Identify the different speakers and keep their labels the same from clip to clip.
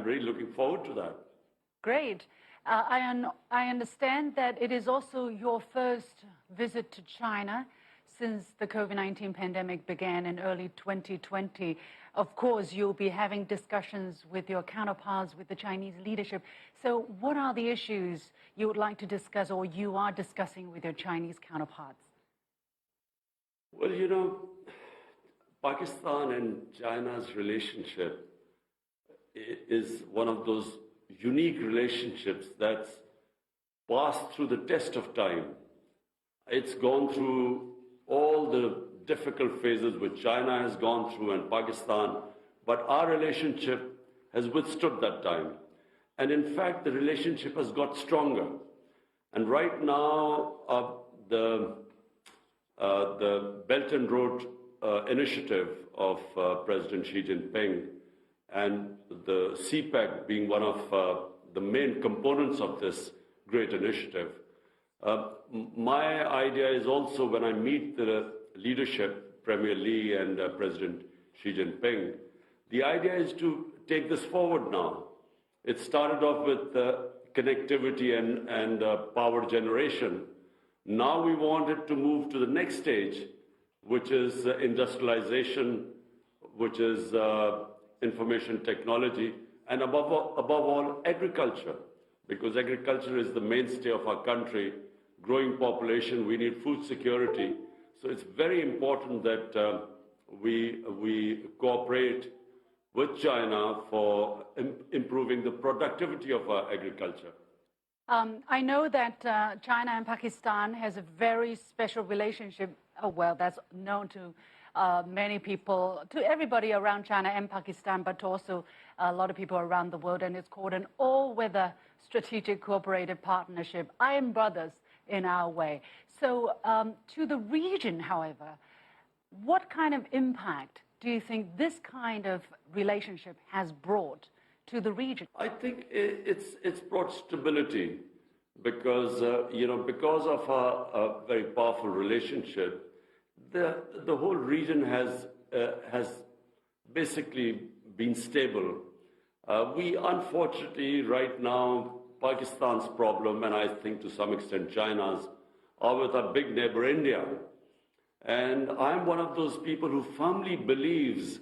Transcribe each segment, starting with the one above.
Speaker 1: I'm really looking forward to that.
Speaker 2: Great. Uh, I, un I understand that it is also your first visit to China since the COVID 19 pandemic began in early 2020. Of course, you'll be having discussions with your counterparts, with the Chinese leadership. So, what are the issues you would like to discuss or you are discussing with your Chinese counterparts?
Speaker 1: Well, you know, Pakistan and China's relationship is one of those unique relationships that's passed through the test of time. It's gone through all the difficult phases which China has gone through and Pakistan, but our relationship has withstood that time. And in fact, the relationship has got stronger. And right now, uh, the, uh, the Belt and Road uh, initiative of uh, President Xi Jinping and the CPEC being one of uh, the main components of this great initiative. Uh, my idea is also when I meet the leadership, Premier Li and uh, President Xi Jinping, the idea is to take this forward now. It started off with connectivity and, and uh, power generation. Now we want it to move to the next stage, which is uh, industrialization, which is uh, information technology, and above all, above all, agriculture, because agriculture is the mainstay of our country. Growing population, we need food security. So it's very important that uh, we, we cooperate with China for Im improving the productivity of our agriculture.
Speaker 2: Um, I know that uh, China and Pakistan has a very special relationship. Oh, well, that's known to uh, many people, to everybody around China and Pakistan, but also a lot of people around the world. And it's called an all-weather strategic cooperative partnership. I am brothers in our way. So um, to the region, however, what kind of impact do you think this kind of relationship has brought to the region?
Speaker 1: I think it's, it's brought stability because, uh, you know, because of our very powerful relationship, the, the whole region has, uh, has basically been stable. Uh, we unfortunately right now, Pakistan's problem, and I think to some extent China's, are with our big neighbor India. And I'm one of those people who firmly believes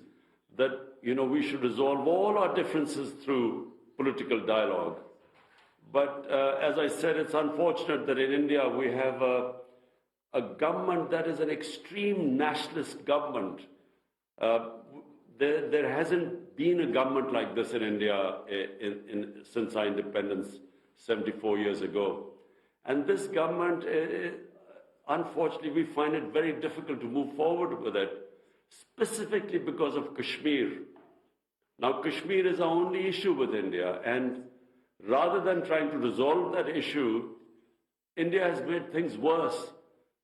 Speaker 1: that you know, we should resolve all our differences through political dialogue. But uh, as I said, it's unfortunate that in India we have a, a government that is an extreme nationalist government. Uh, there, there, hasn't been a government like this in India uh, in, in, since our independence 74 years ago. And this government, uh, unfortunately, we find it very difficult to move forward with it, specifically because of Kashmir. Now, Kashmir is our only issue with India, and rather than trying to resolve that issue, India has made things worse.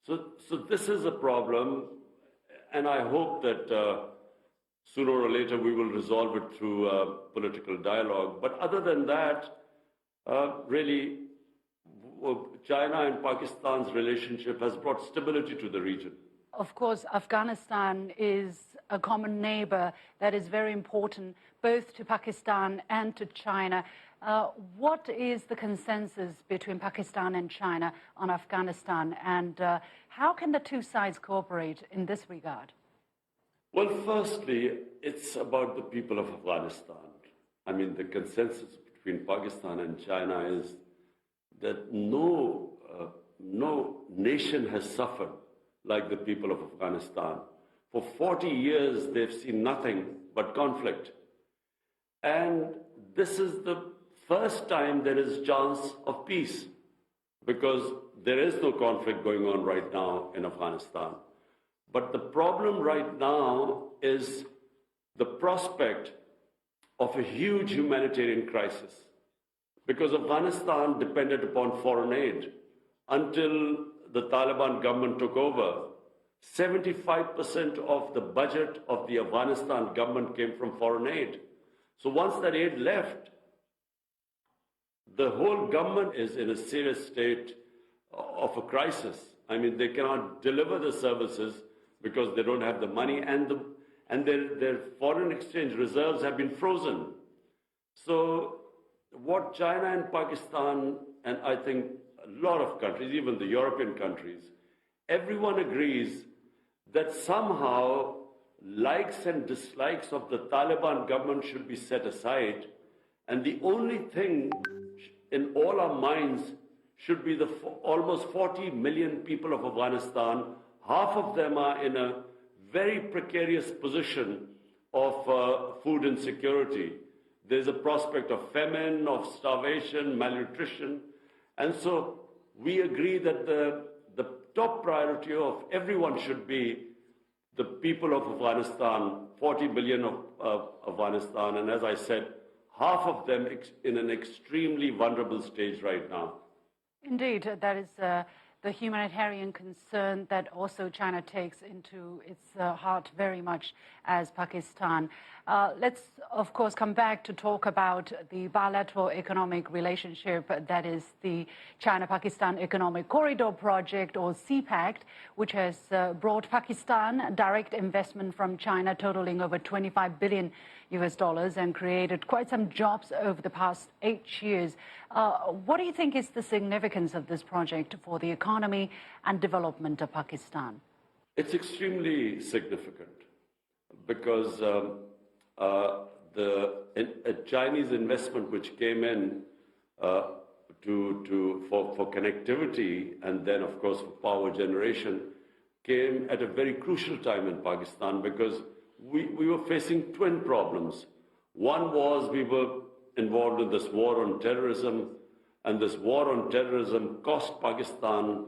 Speaker 1: So, so this is a problem, and I hope that uh, sooner or later we will resolve it through uh, political dialogue. But other than that, uh, really, China and Pakistan's relationship has brought stability to the region.
Speaker 2: Of course, Afghanistan is a common neighbor that is very important both to Pakistan and to China. Uh, what is the consensus between Pakistan and China on Afghanistan, and uh, how can the two sides cooperate in this regard?
Speaker 1: Well, firstly, it's about the people of Afghanistan. I mean, the consensus between Pakistan and China is that no, uh, no nation has suffered like the people of Afghanistan. For 40 years, they've seen nothing but conflict. And this is the first time there is chance of peace because there is no conflict going on right now in Afghanistan. But the problem right now is the prospect of a huge humanitarian crisis because Afghanistan depended upon foreign aid until the Taliban government took over 75% of the budget of the Afghanistan government came from foreign aid. So once that aid left, the whole government is in a serious state of a crisis. I mean, they cannot deliver the services because they don't have the money, and, the, and their, their foreign exchange reserves have been frozen. So, what China and Pakistan, and I think a lot of countries, even the European countries, everyone agrees that somehow likes and dislikes of the Taliban government should be set aside, and the only thing in all our minds should be the almost 40 million people of Afghanistan. Half of them are in a very precarious position of uh, food insecurity. There's a prospect of famine, of starvation, malnutrition. And so we agree that the top priority of everyone should be the people of Afghanistan, 40 million of Afghanistan, and as I said, half of them in an extremely vulnerable stage right now.
Speaker 2: Indeed, that is uh, the humanitarian concern that also China takes into its uh, heart very much as Pakistan. Uh, let's, of course, come back to talk about the bilateral economic relationship that is the China Pakistan Economic Corridor Project, or CPAC, which has uh, brought Pakistan direct investment from China totaling over 25 billion US dollars and created quite some jobs over the past eight years. Uh, what do you think is the significance of this project for the economy and development of Pakistan?
Speaker 1: It's extremely significant because um, uh, the in, a Chinese investment which came in uh, to, to, for, for connectivity and then, of course, for power generation came at a very crucial time in Pakistan because we, we were facing twin problems. One was we were involved in this war on terrorism, and this war on terrorism cost Pakistan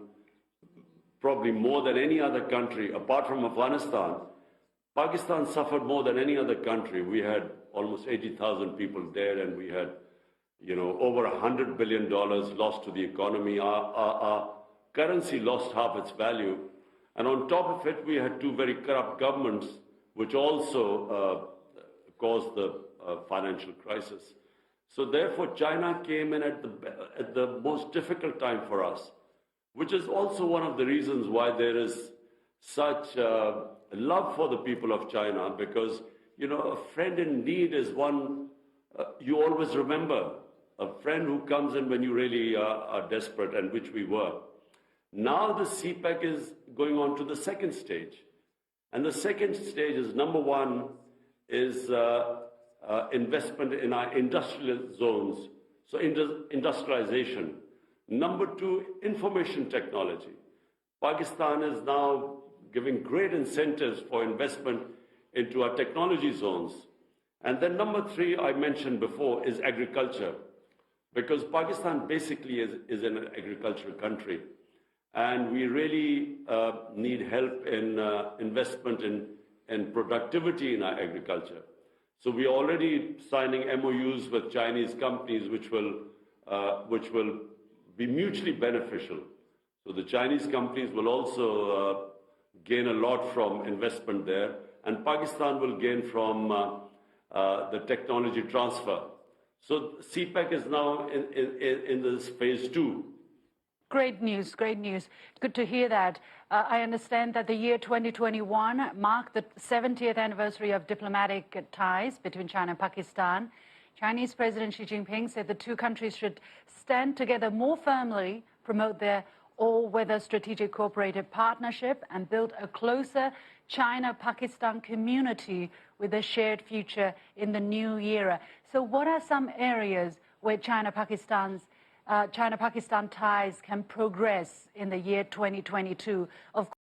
Speaker 1: probably more than any other country apart from Afghanistan. Pakistan suffered more than any other country. We had almost 80,000 people there, and we had, you know, over $100 billion lost to the economy. Our, our, our currency lost half its value. And on top of it, we had two very corrupt governments, which also uh, caused the uh, financial crisis. So therefore, China came in at the, at the most difficult time for us, which is also one of the reasons why there is such uh, love for the people of China, because, you know, a friend in need is one uh, you always remember, a friend who comes in when you really uh, are desperate, and which we were. Now the CPEC is going on to the second stage. And the second stage is number one is uh, uh, investment in our industrial zones, so indu- industrialization. Number two, information technology. Pakistan is now giving great incentives for investment into our technology zones. And then number three, I mentioned before, is agriculture. Because Pakistan basically is, is an agricultural country. And we really uh, need help in uh, investment in, productivity in our agriculture. So we are already signing MOUs with Chinese companies which will, uh, which will be mutually beneficial. So the Chinese companies will also gain a lot from investment there, and Pakistan will gain from the technology transfer. So CPEC is now in this phase two.
Speaker 2: Great news, great news. Good to hear that. Uh, I understand that the year 2021 marked the 70th anniversary of diplomatic ties between China and Pakistan. Chinese President Xi Jinping said the two countries should stand together more firmly, promote their all-weather strategic cooperative partnership, and build a closer China-Pakistan community with a shared future in the new era. So what are some areas where China-Pakistan's uh, Uh, China-Pakistan ties can progress in the year 2022? Of